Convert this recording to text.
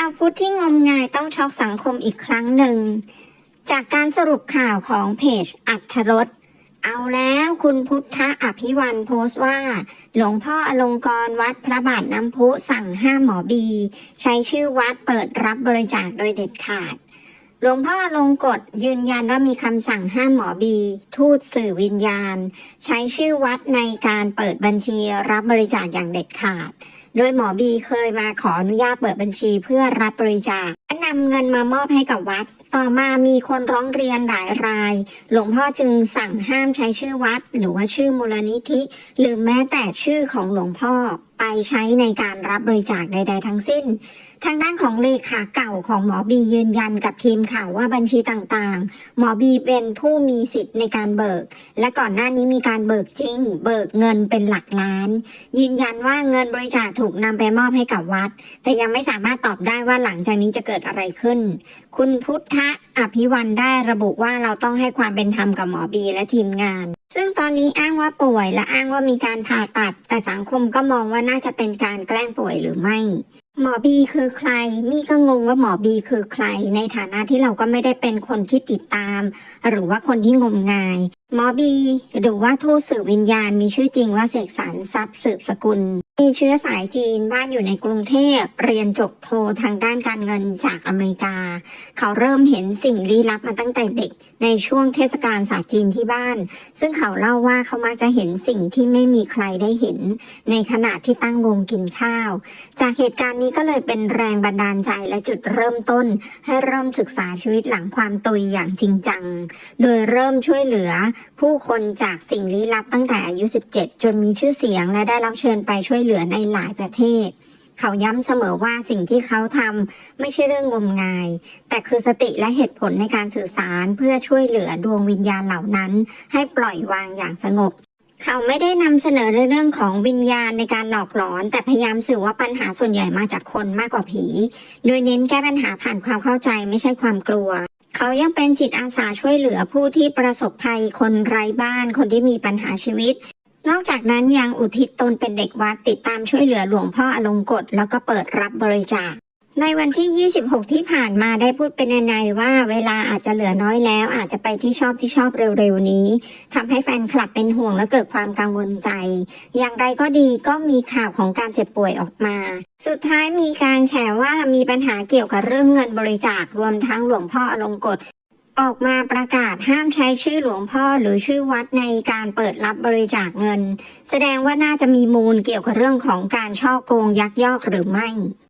าวพุทธที่งมงายต้องช็อกสังคมอีกครั้งหนึ่ง จากการสรุปข่าวของเพจอัธรสเอาแล้วคุณพุทธะอภิวันโพสต์ว่า หลวงพ่ออลงกรวัดพระบาทน้ำพุสั่งห้ามหมอบี ใช้ชื่อวัดเปิดรับบริจาคโดยเด็ดขาด หลวงพ่ออลงกฎยืนยันว่ามีคำสั่งห้ามหมอบี ทูตสื่อวิญญาณ ใช้ชื่อวัดในการเปิดบัญชีรับบริจาคอย่างเด็ดขาด โดยหมอบีเคยมาขออนุญาตเปิดบัญชีเพื่อรับบริจาคและนำเงินมามอบให้กับวัด ต่อมามีคนร้องเรียนหลายราย หลวงพ่อจึงสั่งห้ามใช้ชื่อวัด หรือว่าชื่อมูลนิธิ หรือแม้แต่ชื่อของหลวงพ่อ ใช้ในการรับบริจาคใด ๆ ทั้งสิ้น ทางด้านของเลขาเก่าของหมอบียืนยันกับทีมข่าวว่าบัญชีต่างๆ หมอบีเป็นผู้มีสิทธิ์ในการเบิก และก่อนหน้านี้มีการเบิกจริง เบิกเงินเป็นหลักล้าน ยืนยันว่าเงินบริจาคถูกนำไปมอบให้กับวัด แต่ยังไม่สามารถตอบได้ว่าหลังจากนี้จะเกิดอะไรขึ้น คุณพุทธะอภิวันได้ระบุว่าเราต้องให้ความเป็นธรรมกับหมอบีและทีมงาน ซึ่งตอนนี้อ้างว่าป่วยและอ้างว่ามีการผ่าตัด แต่สังคมก็มองว่าน่าจะเป็นการแกล้งป่วยหรือไม่ หมอบีคือใคร มี่ก็งงว่าหมอบีคือใคร ในฐานะที่เราก็ไม่ได้เป็นคนที่ติดตาม หรือว่าคนที่งมงาย หมอบี หรือว่าทูตสื่อวิญญาณมีชื่อจริงว่าเสกสรรทรัพย์สืบสกุล มีเชื้อสายจีนบ้านอยู่ในกรุงเทพเรียนจบโททางด้านการเงินจากอเมริกา เขาเริ่มเห็นสิ่งลี้ลับมาตั้งแต่เด็กในช่วงเทศกาลศาสตร์จีนที่บ้าน ซึ่งเขาเล่าว่าเขามักจะเห็นสิ่งที่ไม่มีใครได้เห็น ในขณะที่ตั้งวงกินข้าว จากเหตุการณ์นี้ก็เลยเป็นแรงบันดาลใจและจุดเริ่มต้น ให้เริ่มศึกษาชีวิตหลังความตุยอย่างจริงจัง โดยเริ่มช่วยเหลือ ผู้คนจากสิ่งลี้ลับตั้งแต่อายุ 17 จนมีชื่อเสียงและได้รับเชิญไปช่วยเหลือในหลายประเทศ เขาย้ำเสมอว่าสิ่งที่เขาทำไม่ใช่เรื่องงมงาย แต่คือสติและเหตุผลในการสื่อสารเพื่อช่วยเหลือดวงวิญญาณเหล่านั้น ให้ปล่อยวางอย่างสงบเขาไม่ได้นำเสนอในเรื่องของวิญญาณในการหลอกหลอน แต่พยายามสื่อว่าปัญหาส่วนใหญ่มาจากคนมากกว่าผี โดยเน้นแก้ปัญหาผ่านความเข้าใจไม่ใช่ความกลัว เขายังเป็นจิตอาสาช่วยเหลือผู้ที่ประสบภัยคนไร้บ้านคนที่มีปัญหาชีวิต นอกจากนั้นยังอุทิศตนเป็นเด็กวัดติดตามช่วยเหลือหลวงพ่ออลงกฎแล้วก็เปิดรับบริจาค ในวันที่ 26 ที่ผ่านมาได้พูดเป็นในว่าเวลาอาจจะเหลือน้อยแล้ว อาจจะไปที่ชอบที่ชอบเร็วๆนี้ทำให้แฟนคลับเป็นห่วงและเกิดความกังวลใจ อย่างไรก็ดีก็มีข่าวของการเจ็บป่วยออกมา สุดท้ายมีการแฉว่ามีปัญหาเกี่ยวกับเรื่องเงินบริจาครวมทั้งหลวงพ่ออลงกฎ ออกมาประกาศห้ามใช้ชื่อหลวงพ่อหรือชื่อวัดในการเปิดรับบริจาคเงิน แสดงว่าน่าจะมีมูลเกี่ยวกับเรื่องของการช่อโกงยักยอกหรือไม่